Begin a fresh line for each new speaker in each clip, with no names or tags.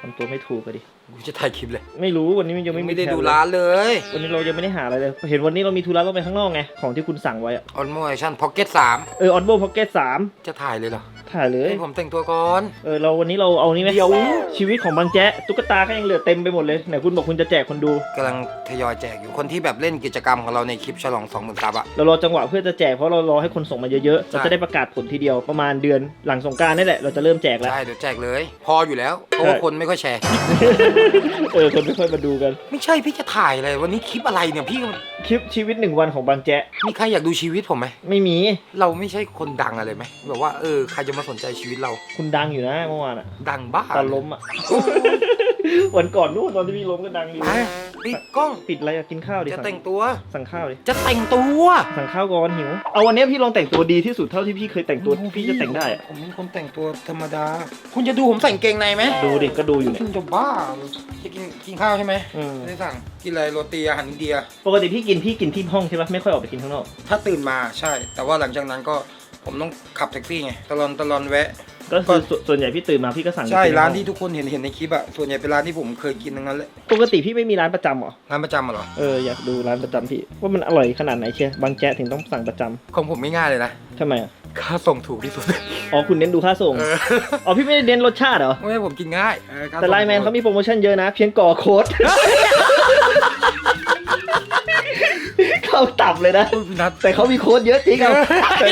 ทำตัวไม่ถูกก็ดิ
กูจะถ่ายคลิปเลย
ไม่รู้วันนี้มันยังไม่
ไม่ได้
แคป
ดู
เลย
ร้านเลย
วันนี้เรายังไม่ได้หาอะไรเลย เห็นวันนี้เรามีธุระต้องไปข้างนอกไง ของที่คุณสั่งไว้อะ
ออนโมชั่นพ็อกเก็ตสาม
เออออนโบพ็อกเก็ตสาม
จะถ่ายเลยเหรอ
ถ่ายเลย
ให้ผมแต่งตัวก่อน
เออเราวันนี้เราเอานี่ไหม
เดี๋ยว
ชีวิตของบางแจ๊ะตุ๊กตาก็ยังเหลือเต็มไปหมดเลยไหนคุณบอกคุณจะแจกคนดู
กำลังทยอยแจกอยู่คนที่แบบเล่นกิจกรรมของเราในคลิปฉลอง 20,000ซับอะ
เรารอจังหวะเพื่อจะแจกเพราะเรารอให้คนส่งมาเยอะๆ
ใช่
เราจะได้ประกาศผลทีเดียวประมาณเดือนหลังสงกรารนี่แหละเราจะเริ่มแจกแล้ว
ใช่ เดี๋ยวแจกเลย พออยู่แล้ว เพราะว่า
ใช่
คนไม่ค่อยแชร์
เออคนไม่ค่อยมาดูกัน
ไม่ใช่พี่จะถ่ายเลยวันนี้คลิปอะไรเนี่ยพี่
คลิปชีวิตหนึ่งวันของบางแจ๊ะ
มีใครอยากดูชีวิตผมไหม
ไม่มี
เราไม่ใช่คนดังอะไรไหมแบบว่าเออใครจะมาสนใจชีวิตเรา
คุณดังอยู่นะเมื่อวานอะ
ดังบ้า
ตอนล้มอะวันก่อนนู่นตอนที่พี่ล้มก็ดังอยู่
ไปปิดกล้อง
ปิดอะไรอะกินข้าวดิ
จะ
สั่ง
แต่งตัว
สั่งข้าวดิ
จะแต่งตัว
สั่งข้าวก่อนหิวเอาวันนี้พี่ลองแต่งตัวดีที่สุดเท่าที่พี่เคยแต่งตัวพี่จะแต่งได้อะ
ผมเป็นคนแต่งตัวธรรมดา คุณจะดูผมใส่กางเกงในไหม
ดูดิก็ดูอยู่เนี่ย
คุณจะบ้าจะกินกินข้าวใช่ไหม
อืม
ไม่ได้สั่งกินอะไรโรตีอาหารอินเดีย
ปกติพี่กินพี่กินที่ห้องใช่ปะไม่ค่อยออกไปกินข้างนอก
ถ้าตื่นมาใช่ แต่ว่าหลังจากนั้นก็ ผมต้องขับแท็กซี่ไงตลอนตลอนแวะ
ก็คือส่วนส่วนใหญ่พี่ตื่นมาพี่ก็สั่ง
ใช่
กิ
ร้าน
ให้
ที่
อง
ทุกคนเห็นเห็นในคลิปอะส่วนใหญ่เป็นร้านที่ผมเคยกินทั้งนั้นแหละ
ปกติพี่ไม่มีร้านประจำเหรอ
ร้านประจำอะเหรอ
เอออยากดูร้านประจำพี่ ว่ามันอร่อยขนาดไหนเชียบางแจ๊ะถึงต้องสั่งประจำ
ของผมไม่ง่ายเลยนะ
ทำไมอะ
ค่าส่งถูกที่สุด
อ๋อคุณเน้นดูค่าส่ง
เออ
อ๋อพี่ไม่ได้เน้นรสชาติเหรอ
ไม่ให้ผมกินง่ายเออค่
แต่
ส่ง
ไลน์แมนเขามีโปรโมชั่นเยอะนะ เพียงก่อโค้ด เข้าตับเลยนะ
อุ้ยพี่นัท
แต่เขามีโค้ดเยอะจริงอะแต่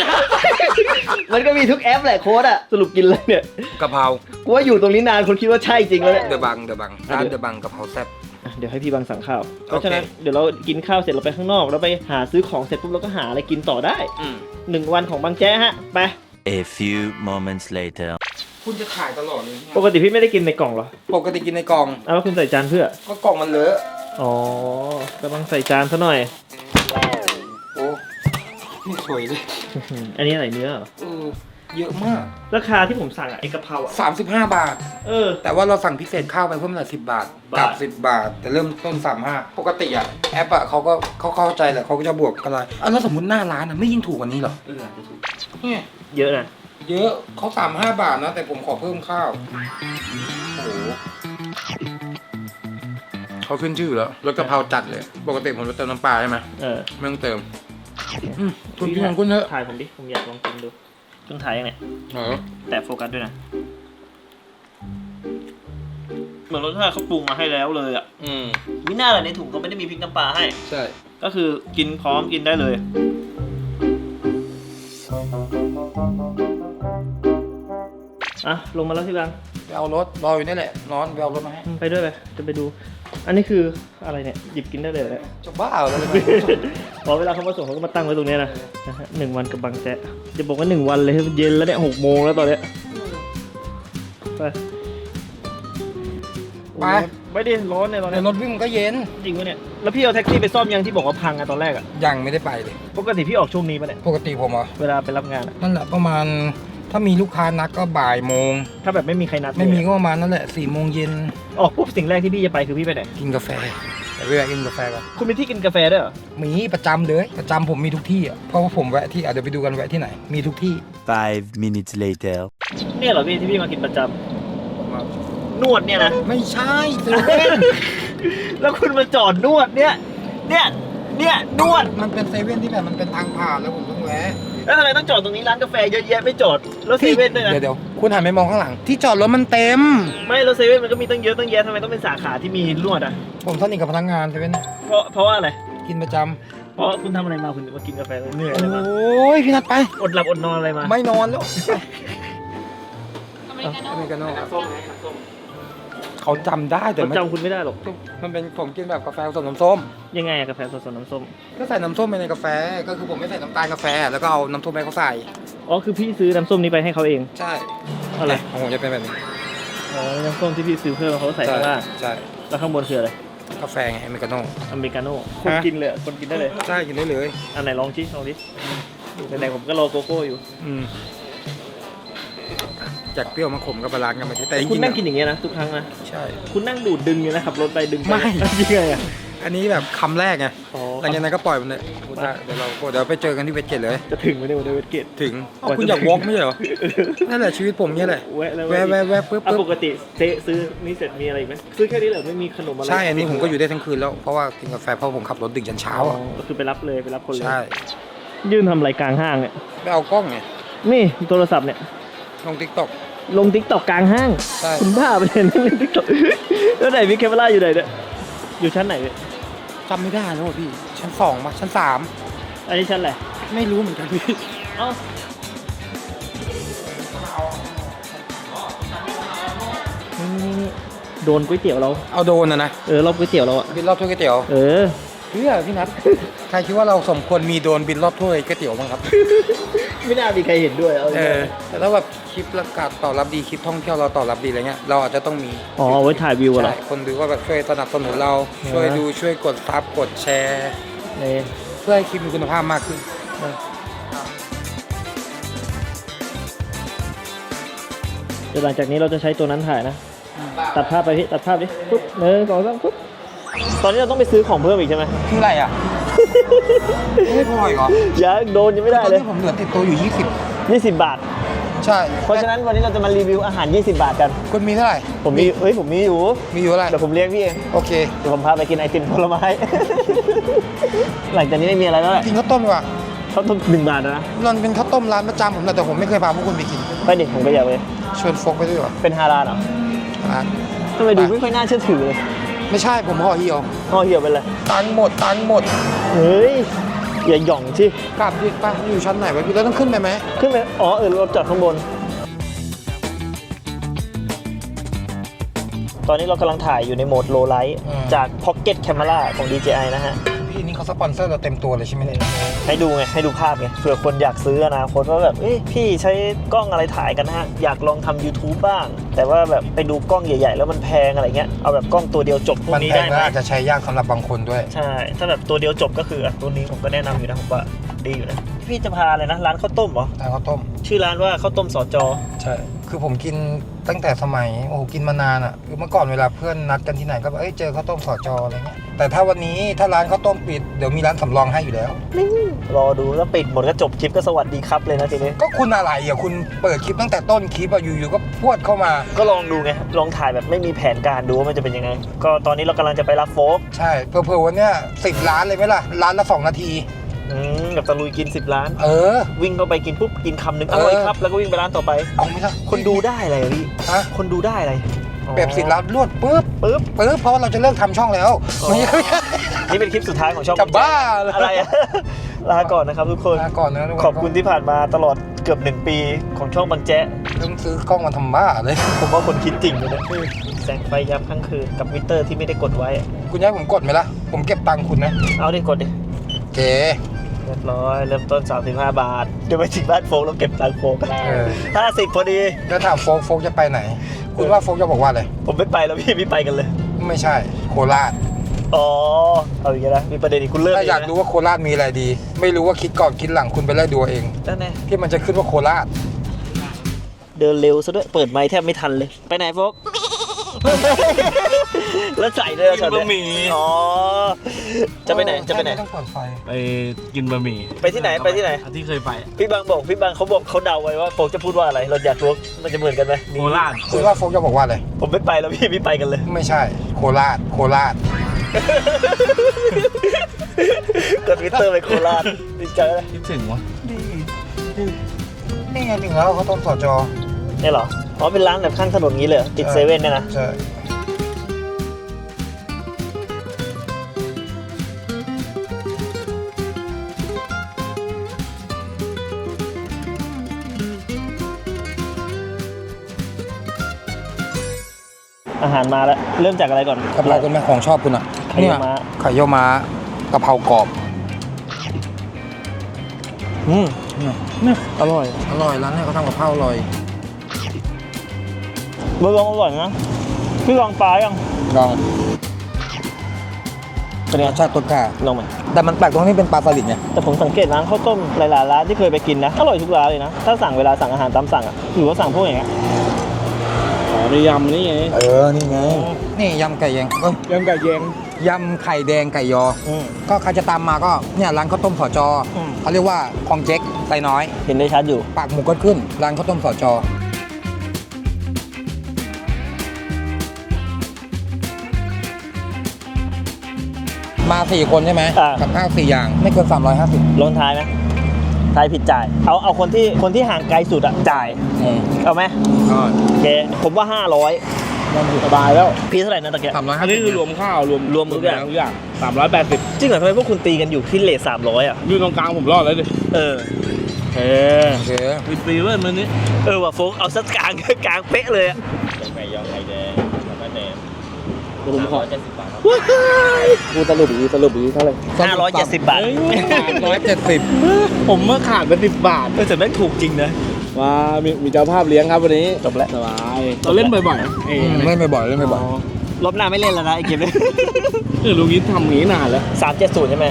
มันก็มีทุกแอปแหละโค้ดอะสรุปกินเลยเนี่ย
กะเพรา
กูว่าอยู่ตรงนี้นานคนคิดว่าใช่จริงแล้วเนี่ย
เดอะบังเดอะบังร้านเดอะบังกะเพราแซ่บ
อะเดี๋ยวให้พี่บังสั่งข้าว เพ
โอ
ราะ
เค
ฉะนั้นเดี๋ยวเรากินข้าวเสร็จเราไปข้างนอกเราไปหาซื้อของเสร็จปุ๊บเราก็หาอะไรกินต่อได้
อืม
หนึ่งวันของบางแจ๊ะฮะไป
A few moments later.
คุณจะถ่ายตลอดเลย
ปกติพี่ไม่ได้กินในกล่องเหรอ
ปกติกินในกล่อง
เอาแล้วคุณใส่จานเพื่อ
ก็กล่องมันเลอะ
อ๋อก็ต้องใส่จานซะหน่อย
โอ้ นี่สวยเลย
อื้อหืออันนี้อะไรเนื้อเหรอ
เออเยอะมาก
ราคาที่ผมสั่งอะไอกะเพราอะ
35 บาท
เออ
แต่ว่าเราสั่งพิเศษข้าวไปเพิ่มละสิบบาท
บาท
กับสิบบาท แต่เริ่มต้นสามห้าปกติอะแอปอะเขาก็เขาเข้าใจแหละเขาก็จะบวกกันอะไรอะแล้วสมมติหน้าร้านอะไม่ยิ่งถูกกว่านี้เหรอ
เอออาจจะถูก
เนี่ย
เยอะนะ
เยอะเขาสามห้าบาทนะ แต่ผมขอเพิ่มข้าวโอ้โหเขาขึ้นชื่อแล้วรสกะเพราจัดเลย ปกติผมจะเติมน้ำปลาใช่ไหม
เออ
ไม่ต้องเติมอืม คุณกินของคุณเถอะ
ถ่ายผมดิ ผมอยากลองกินดูเพิ่งถ่ายยังไง
เออ
แต่โฟกัสด้วยนะ เหมือนรสชาติเขาปรุงมาให้แล้วเลยอะ
อืม
มิน่าอะไรในถุงเขาไม่ได้มีพริกน้ำปลาให้
ใช่
ก็คือกินพร้อมกินได้เลยอะลงมาแล้วพี่บัง
ไปเอารถรออยู่นี่แหละร้อนไปเอารถมาให้
อืมไปด้วยไปจะไปดู อันนี้คืออะไรเนี่ย หยิบกินได้เลยเหรอเนี่ย
จะบ้าเหรอเลย
พอเวลาเขามาส่งเขาก็มาตั้งไว้ตรงเนี้ยนะนะฮะหนึ่งวันกับบางแจ๊ะจะบอกว่าหนึ่งวันเลยเย็นแล้วเนี่ยหกโมงแล้วตอนเนี้ยไป
ไป
ไม่ได้ร้อนเนี่ยตอน
เดี๋
เนี้
ย
ยว
รถวิ่งมันก็เย็น
จริงวะเนี่ยแล้วพี่เอาแท็กซี่ไปซ่อมยังที่บอกว่าพังอะตอนแรกอะ
ยังไม่ได้ไปเลย
ปกติพี่ออกช่วงนี้ปะเนี่ย
ปกติผมเหรอ
เวลาไปรับงานอะ
นั่นแหละประมาณ ถ้ามีลูกค้านัดก็บ่ายโมง
ถ้าแบบไม่มีใครนัด
ไม่มี
เลย
ก็ประมาณนั่นแหละสี่โมงเย็น
ออกปุ๊บสิ่งแรกที่พี่จะไปคือพี่ไปไหน
กินกาแฟแต่เวลากินกาแฟก่อน
คุณมีที่กินกาแฟด้วยเหรอ
มีประจำเลย ประจำผมมีทุกที่อะเพราะว่าผมแวะที่อะเดี๋ยวไปดูกันแวะที่ไหน มีทุกที่
Five minutes later.
เนี่ยเหรอพี่ที่พี่มากินประจำนวดเนี่ยนะ
ไม่ใช่เซเว่น
แล้วคุณมาจอดนวดเนี่ย เนี่ย เนี่ยนวด
มันเป็นเซเว่นที่แบบมันเป็นทางผ่านแล้วผมต้องแวะ
แล้วทำไมต้องจอดตรงนี้ร้านกาแฟเยอะแยะไม่จอดแล้วเซเว่นด้วยนะ
เดี๋ยวเดี๋ยวคุณหันไปมองข้างหลัง ที่จอดรถมันเต็ม
ไม่แล้วเซเว่นมันก็มีตั้งเยอะตั้งแยะทำไมต้องเป็นสาขาที่มีนวดอะ
ผมสนิทกับพนักงานเซเว่น
เพราะเพราะว่าอะไร
กินประจ
เพราะคุณทำอะไรมาคุณถึงมากินกาแฟเหนื่อยำอะไรมา
โอ้ยพี่นัดไป
อดหลับอดนอนอะไรมา
ไม่นอนแล้ว
อเมริกาโน่
อเมริกาโน่
น้ำส้มไงน้ำส้ม
เขาจำได้แต่
เขา
ไม่
จำคุณไม่ได้หรอก
มันเป็นผมกินแบบกาแฟผสมน้ำส้ม
ยังไงอะกาแฟสดๆน้ำส้ม
ก็ใส่น้ำส้มไปในกาแฟ ก็คือผมไม่ใส่น้ำตาลกาแฟ แล้วก็เอาน้ำส้มไปเขาใส่
อ๋อ คือพี่ซื้อน้ำส้มนี้ไปให้เขาเอง
ใช่
อะไร
ของผมจะเป็นแบบนี้
อ๋อ น้ำส้มที่พี่ซื้อเพิ่มเขาใส่ข้างล่าง
ใช่
แล้วข้างบนคืออะไร
กาแฟไงอเมริกาโน่
อเมริกาโน่ คน
ฮะ
กินเลยอะคนกินได้เลย
ใช่กินได้เลย
อันไหนลองชิลองดิไหนๆผมก็รอโกโก้อยู่
อืม จากเปรี้ยวมาขมกับบาลานซ์กันไปที่แต่จ
คุณ
ริงๆ
นั่ง
อะ
กินอย่างเงี้ยนะทุกครั้งนะ
ใช่
คุณนั่งดูดดึงอยู่นะขับรถไปดึงป
ไม่
ยังไงอะ
อันนี้แบบคำแรกไง
อ๋อ
หลังจากนั้นก็ปล่อยมันเลยเดี๋ยวเราเดี๋ยวไปเจอกันที่เวทเกตเลย
จะถึงไหมเนี่ยวันนี้เวทเกต
ถึงเอาคุณอยากวอล์กไม่ใช่เหรอ นั่นแหละชีวิตผมเนี่ยแหละ
แวะแล้ว
แวะแวะแวะปุ๊บ
อะ
ปุ๊บ
ปกติเจ๊ซื้อนี่เสร็จมีอะไรอีกไหมซื้อแค่นี้เหรอไม่มีขนมอะไร
ใช่ อันนี้ผมก็อยู่ได้ทั้งคืนแล้ว เพราะว่ากินกาแฟเพราะผมขับรถดึกยันเช้า
อ๋อ
อะ
ก็คือไปรับเลยไปรับคนเลย
ใช่
ยื่นทำอะไรกลางห้างเนี่ย
ไปเอากล้องไง
นี่โทรศัพท์เนี่ย
ลงทิกตอก
ลงทิกตอกกลางห้าง
ใช่
คุณบ้าไปเลยนั่งเล่นทิกตอกแล้วไหนพี่แคมเปล่าอยู่ไหนเนี่ยอยู่ชั้นไหนเนี่ย
จำไม่ได้แล้วอะพี่ ชั้นสองมาชั้นสาม
อันนี้ชั้นอะไร
ไม่รู้เหมือนกันพี่
เอ้านี่นี่นี่โดนก๋วยเตี๋ยวเรา
เอาโดนนะนะ
เออรอบก๋วยเตี๋ยวเราอะ
บินรอบถ้วยก๋วยเตี๋ยว
เออ
เพื่อพี่นัทใครคิดว่าเราสมควรมีโดนบินรอบถ้วยก๋วยเตี๋ยวบ้างครับ
ไม่น่ามีใครเห็นด้วยเอา
เออแต่ถ้าแบบคลิปประกาศตอบรับดีคลิปท่องเที่ยวเราตอบรับดีอะไรเงี้ยเราอาจจะต้องมี
อ๋อเอาไว้ถ่ายวิวอะเหรอ
ใช่คนดูว่าแบบช่วยสนับสนุนเรา
อ
ช่วยดูช่วยกดซับกดแชร์
นี่
เพื่อให้คลิปมีคุณภาพมากขึ้น
เดี๋ยวหลังจากนี้เราจะใช้ตัวนั้นถ่ายนะ ตัดภาพไปพี่ตัดภาพดิปุ๊บหนึ่งสองสามปุ๊บ ตอนนี้เราต้องไปซื้อของเพิ่มอีกใช่ไหม
คืออะไรอะ ไม่พออีกเหรอ
ยังโดนยังไม่ได้
ตอน
เลย
นี้ผมเหลือติดตัวอยู่
20 บาท
20 ใช่
เพราะฉะนั้นวันนี้เราจะมารีวิวอาหาร 20 บาทกัน
คุณมีเท่าไหร่
ผมมี เฮ้ย ผมมีอยู่
มีอยู่เท่าไหร่
เดี๋ยวผมเลี้ยงพี่เอง
โอเค
เดี๋ยวผมพาไปกินไอติมผลไม้ หลังจากนี้ไม่มีอะไรแล้วแหละ
กินข้าวต้มดีกว่า
เขาต้องหนึ่งบาทนะ
มันเป็นข้าวต้มร้านประจำผมนะแต่ผมไม่เคยพาพวกคุณไปกิน
ไปดิผมก็อยากไป
ชวนโฟกไปด้วยเหรอ
เป็นฮาลาลเหรอ
ร้าน
ทำไมดูไม่ค่อยน่าเชื่อถือเลย
ไม่ใช่ผมห่อเหี่ยว
ห่อเหี่ยวไปเลย
ตังค์หมดตังค์หมด
เฮ้ย อย่าหย่องชิ
กลับดิป้าอยู่ชั้นไหนวะพี่แล้วต้องขึ้นไปไหม
ขึ้นไปอ๋อเออเราจอดข้างบน ตอนนี้เรากำลังถ่ายอยู่ในโหมดโลไลท์จาก Pocket Camera ของ DJI นะฮะ
พี่นี่เขาสปอนเซอร์เราเต็มตัวเลยใช่ไหมเนี่ย
ให้ดูไงให้ดูภาพไงเผื่อคนอยากซื้ออนาคตว่าแบบเอ้ยพี่ใช้กล้องอะไรถ่ายกันฮะอยากลองทำ YouTube บ้าง แต่ว่าแบบไปดูกล้องใหญ่ ๆ แล้วมันแพงอะไรเงี้ยเอาแบบกล้องตัวเดียวจบพวก
มัน
นี้
แพ
ได้
ง
ไหม
และอาจจะใช้ยากสำหรับบางคนด้วย
ใช่ ถ้าแบบตัวเดียวจบก็คืออะตัวนี้ผมก็แนะนำอยู่นะผมว่า ดีอยู่นะ พี่จะพาอะไรนะ ร้านข้าวต้มเหรอ
แต่ข้าวต้ม
ชื่อร้านว่าข้าวต้มสอจอ
ใช่ คือผมกินตั้งแต่สมัย โอ้โหกินมานานอะคือเมื่อก่อนเวลาเพื่อนนัดกันที่ไหนก็แบบเอ้ยเจอข้าวต้มสอจออะไรเงี้ย แต่ถ้าวันนี้ถ้าร้านข้าวต้มปิดเดี๋ยวมีร้านสำรองให้อยู่แล้ว
รอดูแล้วปิดหมดก็จบคลิปก็สวัสดีครับเลยนะทีนี้
ก็คุณอะไรอะคุณเปิดคลิปตั้งแต่ต้นคลิปอะอยู่ๆก็พรวดเข้ามา
ก็ลองดูไง ลองถ่ายแบบไม่มีแผนการดูว่ามันจะเป็นยังไง ก็ตอนนี้เรากำลังจะไปรับโฟก
ใช่เผื่อๆวันเนี้ยสิบล้านเลยไหมล่ะร้านละสองนาที
อืมแบบตะลุยกิน 10 ล้าน
เออ
วิ่งเข้าไปกินปุ๊บกินคำหนึ่ง
เอ
อ
อ
ร่อยครับ แล้วก็วิ่งไปร้านต่อไป
เอาไหมล่ะ
คนดูได้อะไรอะพี่
ฮะ
คนดูได้อะไรอ๋อ
แบบสิบล้านรวดปุ๊บ
ปุ๊บ
ปุ๊บเพราะว่าเราจะเลิกทำช่องแล้ว
อ๋อ
ไม่ใช่
นี่เป็นคลิปสุดท้ายของช่อง
จะบ้าเหรออ
อะไรอะ ลาก่อนนะครับทุกคน
ลาก่อนนะทุกน
ขอบคุณที่ผ่านมาตลอดเกือบหนึ่งปีของช่องบางแจ๊ะ
เพิ่งซื้อกล้องมาทำบ้าเลย
ผมว่าคนคิดจริงเลยนะแสงไฟยับข้างคืนกับมิเตอร์ที่ไม่ได้กดไว้
คุณย้ายผมกดไหมล่ะ ผมเก็บตังค์คุณนะ
เอาดิกดดิ
เก๋
เรียบร้อยเริ่มต้น 35 บาท เดี๋ยวไปถึงบ้านโฟกเราเก็บตังค์โฟก
เออ
ห้าสิบพอดี
แล้วถามโฟกโฟกจะไปไหน คุณว่าโฟกจะบอกว่าอะไร
ผมไม่ไปแล้วพี่พี่ไปกันเลย
ไม่ใช่ โคราช
อ๋อ เอาอีกแล้วนะ มีประเด็นอีกคุณเลิก
ถ้าอยาก
นะ
รู้ว่าโคราชมีอะไรดี ไม่รู้ว่าคิดก่อนคิดหลังคุณไปไล่ดูเอาเอง
นั่นแน่
ที่มันจะขึ้นว่าโคราช
เดินเร็วซะด้วย เปิดไม้แทบไม่ทันเลย ไปไหนโฟก แล้วใส่เลย
กินบะหมี่
อ๋อ จะไปไหน จะไปไหน
ม่ต้องเปิดไฟ
ไปกินบะหมี่
ไปที่ไหนไปที่ไหน
ที่เคยไป
พี่บางบอก พี่บางเขาบอกเขาเดาไว้ว่าโฟกจะพูดว่าอะไร เราอยากรู้ว่ามันจะเหมือนกันไหม
โคราช
คุณว่าโฟกจะบอกว่าอะไร
ผมไม่ไปแล้วพี่พี่ไปกันเลย
ไม่ใช่ โคราช โคราช
กดมิเตอร์ไปโคราชดีใจเลย
คิดถึงวะ
นี่ไงถึงแล้วเขาต้มสอจอ
เนี่ยเหรอ อ๋อ เป็นร้านแบบข้างถนนงี้เลยเหรอติดเซเว่นเนี่ยนะ
ใช่
อาหารมาแล้ว เริ่มจากอะไรก่อน
กะเพราคุณแม่ของชอบคุณอะ
ไข่เยี่ยวม้า
ไข่เยี่ยวม้ากะเพรากรอบ
อืม เนี่ย อร่อย
อร่อยร้านนี้เขาทำกับข้าวอร่อย
เบอร์ลองอร่อยนะพี่ลองปลายัง
ลอง
เป็นไง
รสชาติต้นกล้า
ลองไหม
แต่มันแปลกตรงที่เป็นปลาสลิดไง
แต่ผมสังเกตร้านข้าวต้มหลายๆร้านที่เคยไปกินนะอร่อยทุกร้านเลยนะ ถ้าสั่งเวลาสั่งอาหารตามสั่งอะหรือว่าสั่งพวกอย่างเงี้ย
อ๋อในยำนี่ไง
เออนี่ไงนี่ยำไก่แยงเอ้ย
ยำไก่แยง
ยำไข่แดงไก่ยอ
อืม
ก็ใครจะตามมาก็เนี่ยร้านข้าวต้มสอจออ
ม
เขาเรียกว่าคลองเจ๊กไซน้อย
เห็นได้ชัดอยู่
ปากหมูก็ขึ้นร้านข้าวต้มสอจอ มาสี่คนใช่ไหม
อ่า
กับข้าวสี่อย่าง ไม่เกิน 350
ลงท้ายไหมทายผิดจ่าย เอาเอาคนที่คนที่ห่างไกลสุดอะจ่าย
อืม
เอาไหม
ก็
โอเค ผมว่า 500
มันอยู่สบายแล้ว
พี่เท่าไหร่นะตะเกียบ
สามร้อย
อั
ห้านสิ
นี้
บ
คือรวมข้าวรวม
รวมทุกอย่าง
ทุกอย่างสามร้อยแปดสิบ
จริงเหรอทำไมพวกคุณตีกันอยู่ที่เลท300อะ
อยู่ตรงกลางผมรอดแล้วดิ
เออ
เฮ้
โอเค
มีฟรีเว้ยมันนี้
เออว่ะโฟกเอาสักกลาง กลางเป๊ะเลยอะ
ไก่ยองไข่แดงแล้วก็แหนม ผมขอ
กูสรุปอีกสรุปอีกเท่าไหร่
570บาท
ร้อยเจ็ดสิบ
ผมเมื่อขาดไปสิบบาท
เออแต่แม่งถูกจริงนะ
ว้ามีมีเจ้าภาพเลี้ยงครับวันนี้
จบแล้ว
สบายเราเล่นบ่อยๆเอ้ย
เล่นบ่อยๆเล่นบ่อย
รอบหน้าไม่เล่นแล้วนะไอ้เกมนี้
เออลุงยิ้ทำอย่างนี้นานแล้ว
สามเจ็ดศูนย์ใช่ไหม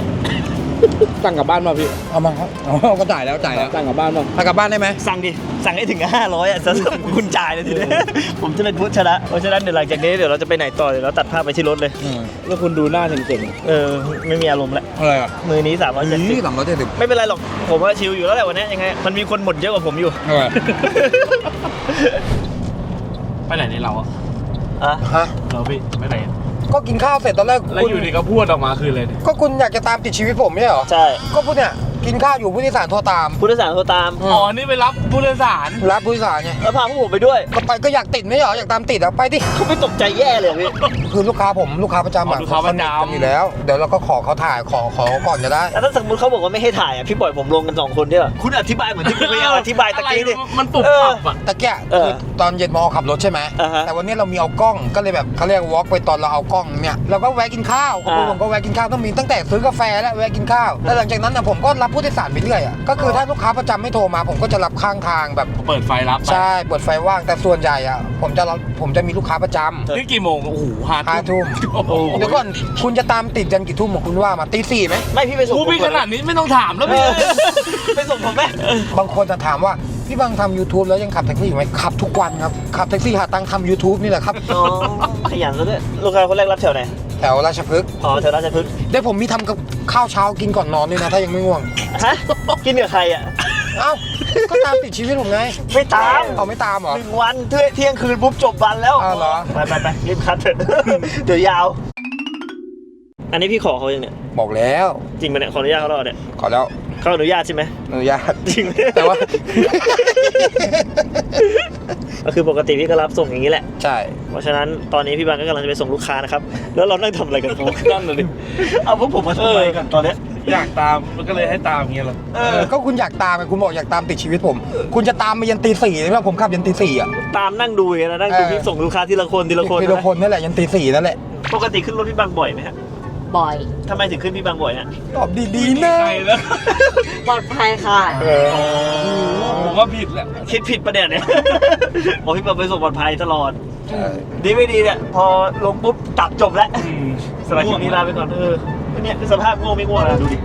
ตั้งกลับบ้านมาพี่
ๆเอามาครับเอาก็จ่ายแล้วจ่ายแล้ว
ตั้งกลับบ้านมา
ถ้ากลับบ้านได้ไหม
สั่งดิ สั่งให้ถึง 500อะจะคุณจ่ายเลยทีเนี้ยผมจะเป็นผู้ชนะเพราะฉะนั้นเดี๋ยวหลังจากนี้เดี๋ยวเราจะไปไหนต่อเดี๋ยวเราตัดภาพไปที่รถเลย
อืม
แล้วคุณดูหน้าเจ๋ง
เออ ไม่มีอารมณ์แล้ว
อะไรอะ
มือนี้สามร้อยเจ็ดสิ
นี่
บ
สามร้อยเจ็ดสิบ
ไม่เป็นไรหรอก ผมว่าชิลอยู่แล้วแหละวันนี้ยังไง มันมีคนหมดเยอะกว่าผมอยู่
อะไร
ๆไปไหนในเราอะ
อะ
ฮะ
เราพี่ไปไหน
ก็กินข้าวเสร็จตอนแรก
แล้ว
คุณ
อยู่ดีก็พูดออกมาคือเลยดิ
ก็คุณอยากจะตามติดชีวิตผมไม่ใช่เหรอ
ใช่
ก็พูดเนี่ย กินข้าวอยู่ผู้โดยสารโทรตาม
ผู้โดยสารโทรตาม
อืม
อ๋อ นี่ไปรับผู้โดยสาร
รับผู้โดยสารไง
แล้วพาพวกผมไปด้วย
ก็ไปก็อยากติดไม่ใช่เหรออยากตามติดอะไปดิ
เขาไม่ตกใจแย่เลยอะพี่
คือลูกค้าผมลูกค้าประจำ
อ๋อ
อะ
ลูกค้าประจำ
สนิทกันอยู่แล้วเดี๋ยวเราก็ขอเขาถ่ายขอขอก่อนจะได้
แล้วถ้าสมมติเขาบอกว่าไม่ให้ถ่ายอะพี่ปล่อยผมลงกันสองคนเนี่ยคุณอธิบายเหมือนที่คุณพยายามอธิบายตะกี้ดิ
อะไรมันปุบ
เออ
ปับอะ
ตะแกะ
เออ
คือตอนเย็นมอขับรถใช่ไหม
อ่าฮะ
แต่วันนี้เรามีเอากล้องก็เลยแบบเขาเรียกวอล์กไปตอนเราเอากล้องเนี่ยเราก็แวะกินข้าว
อ่า
ผมก็แวะกินข้าวต้องมีตั้งแต่ซื้อกาแฟแล้วแวะกินข้าวแล้วหลังจากนั้นนะผมก็รับผู้โดยสารไปเรื่อยอะก็คือถ้าลูกค้าประจำไม่โทรมา ผมก็จะรับข้างทางแบบ
เปิดไฟรับไป
ใช่เปิดไฟว่างแต่ส่วนใหญ่อะผมจะรับผมจะมีลูกค้าประจำ
นี่กี่โมง โอ้โหห้า
ห้าทุ่ม
โอ้โห
เดี๋ยวก่อนคุณจะตามติดกันกี่ทุ่มของคุณว่ามาตีสี่ไหม
ไม่พี่ไปส่ง
กู
ผม
พี่
ก่
ข
อน
นาดนี้ไม่ต้องถามแล้ว
เอ
พี่
อไปส่งผมไหม
บางคนจะถามว่า พี่บังทำ YouTube แล้วยังขับแท็กซี่อยู่ไหมขับทุกวันครับ ขับแท็กซี่หาตังค์ทำ YouTube นี่แหละครับ
อ๋อขยันซะด้วยลูกค้าคนแรกรับแถวไหน
แถวราชพฤกษ์
อ๋อแถวราชพฤกษ์
เดี๋ยวผมมีทำกับข้าวเช้ากินก่อนนอนด้วยนะ ถ้ายังไม่ง่วง
ฮะกินกับใครอะ
เอ้าก็ตามติดชีวิตผมไง
ไม่ตาม
เอาไม่ตามเหรอ
หนึ่งวันเที่ยงเที่ยงคืนปุ๊บจบวันแล้ว
อ้าวเหรอ
ไปไปไปรีบคัดเถอะเดี๋ยวยาว อันนี้พี่ขอเขายังเนี่ย
บอกแล้ว
จริงไหมเนี่ยขออนุญาตเขาแล้วเหรอเนี่ย
ขอแล้ว
เขาอนุญาตใช่ไหม
อนุญาต
จริง
แต่ว่า
ก็คือปกติพี่ก็รับส่งอย่างนี้แหละ
ใช่
เพราะฉะนั้นตอนนี้พี่บางก็กำลังจะไปส่งลูกค้านะครับ แล้วเรานั่งทำอะไรกันโฟก
นั่นเลยดิ
เอาพวกผมมาทำไมกันตอนเนี้ย
อยากตามมันก็เลยให้ตามเงี้ยเหรอ
เอ
เอ
อ
อก็คุณอยากตามไงคุณบอกอยากตามติดชีวิตผม คุณจะตามไปยันตีสี่เลยว่าผมขับยันตีสี่อะ
ตามนั่งดูอย่างนี้นะนั่งดู
เออ
พี่ส่งลูกค้าทีละคนทีละคน
ทีละคนนั่นแหละยันตีสี่นั่นแหละ
ปกติขึ้นรถพี่บางบ่อยไหมฮะ
บ่อย
ทำไมถึงขึ้นพี่บางบ่อยฮะ
ตอบดีๆนะ
ใครแล้ว
ปลอดภัยค่ะ
เออ
ผมว่าผิดแหละ
คิดผิดประเด็นเนี่ย บอกพี่บางไปส่งปลอดภัยตลอด
ใช่
ดีไม่ดีเนี่ยพอลงปุ๊บตัดจบแล้วสำหรับคลิปนี้ลาไปก่อนเออเนี่ยคือสภาพง่วงไม่ง่วงนะดูดิ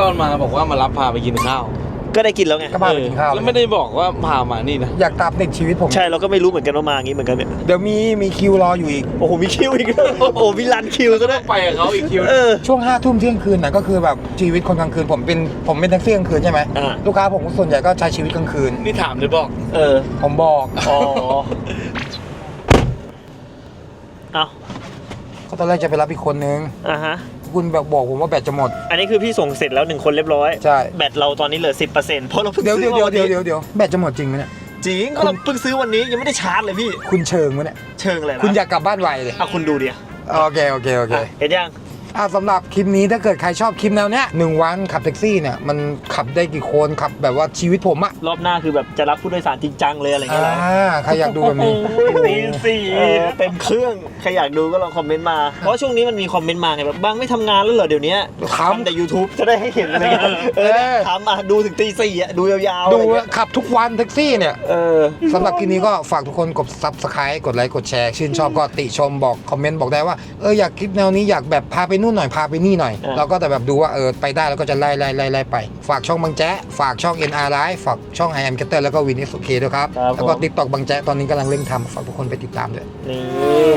ตอนมาบอกว่ามารับพาไปกินข้าว
ก็ได้กินแล้วไง
ก็พาไปกินข้าว
แล้วไม่ได้บอกว่าพามานี่นะ
อยากตามติดชีวิตผม
ใช่เราก็ไม่รู้เหมือนกันว่ามาอย่างนี้เหมือนกันเนี่ย
เดี๋ยวมีมีคิวรออยู่อีก
โอ้โหมีคิวอีกโอ้โหมีรันคิวซะด้วย
ไปกับเขาอีกคิว
เออ
ช่วงห้าทุ่มเที่ยงคืนนะก็คือแบบชีวิตคนกลางคืนผมเป็นผมเป็นแท็กซี่กลางคืนใช่ไหม
อ่า
ลูกค้าผมส่วนใหญ่ก็ใช้ชีวิตกลางคืน
นี่ถามเลยบอก
เออ
ผมบอก
อ๋อเอา
ก็ตอนแรกจะไปรับอีกคนนึง
อะฮะ
คุณแบบบอกผมว่าแบตจะหมด
อันนี้คือพี่ส่งเสร็จแล้วหนึ่งคนเรียบร้อย
ใช่
แบตเราตอนนี้เหลือสิบเปอร์เซ็นต์เพราะเราเพิ่ง
เดี๋ยว
ซื้
เดี๋ยว
อ
เดี๋ยว
มาวัน
เดี๋ยว
นี้
เดี๋ยวเดี๋ยวแบตจะหมดจริงไหมเนี่ย
จริงก็เราเพิ่งซื้อวันนี้ยังไม่ได้ชาร์จเลยพี่
คุณเชิงไหมเนี่ย
เชิงเลยนะ
คุณอยากกลับบ้านไวเลย
อะคุณดูดิอะ
โอเคโอเคโอเค
เห็นยัง
อะสำหรับคลิปนี้ถ้าเกิดใครชอบคลิปแนวเนี้ยหนึ่งวันขับแท็กซี่เนี่ยมันขับได้กี่คนขับแบบว่าชีวิตผมอะ
รอบหน้าคือแบบจะรับผู้โดยสารจริงจังเลยอะไร
อ่
เงี้ยนะา
ใครอยากดูแบบนี้
ตีสี่เต็มเครื่องใครอยากดูก็ลองคอมเมนต์มา เพราะช่วงนี้มันมีคอมเมนต์มาไงแบบบางไม่ทำงานแล้วเหรอเดี๋ยวนี้
ทำ
แต่ YouTube จะได้ให้เห็นอะไรเงี้ยเออ
เออ
ทำอะดูถึงตีสี่อะดูยาวๆ
ดู
อะไรเงี้ย
ขับทุกวันแท็กซี่เนี่ย
เออ
สำหรับคลิปนี้ก็ฝากทุกคนกด subscribe กดไลค์ กดแชร์ ชื่นชอบก็ติชมบอก คอมเมนต์บอกได้ว่า เอออยากคลิปแนวนี้อยากแบบพาไปนู่นหน่อยพาไปนี่หน่อย
อะ
เราก็แต่แบบดูว่าเออไปได้แล้วก็จะไล่ไล่ไล่ไล่ไป ฝากช่องบางแจ๊ะฝากช่อง NR Live ฝากช่อง I am Getter แล้วก็วิน s โอเคด้วยครับ
ครับ
แล้วก็
ผม
TikTok บางแจ๊ะตอนนี้กำลังเร่งทำฝากทุกคนไปติดตามด้วย
นี่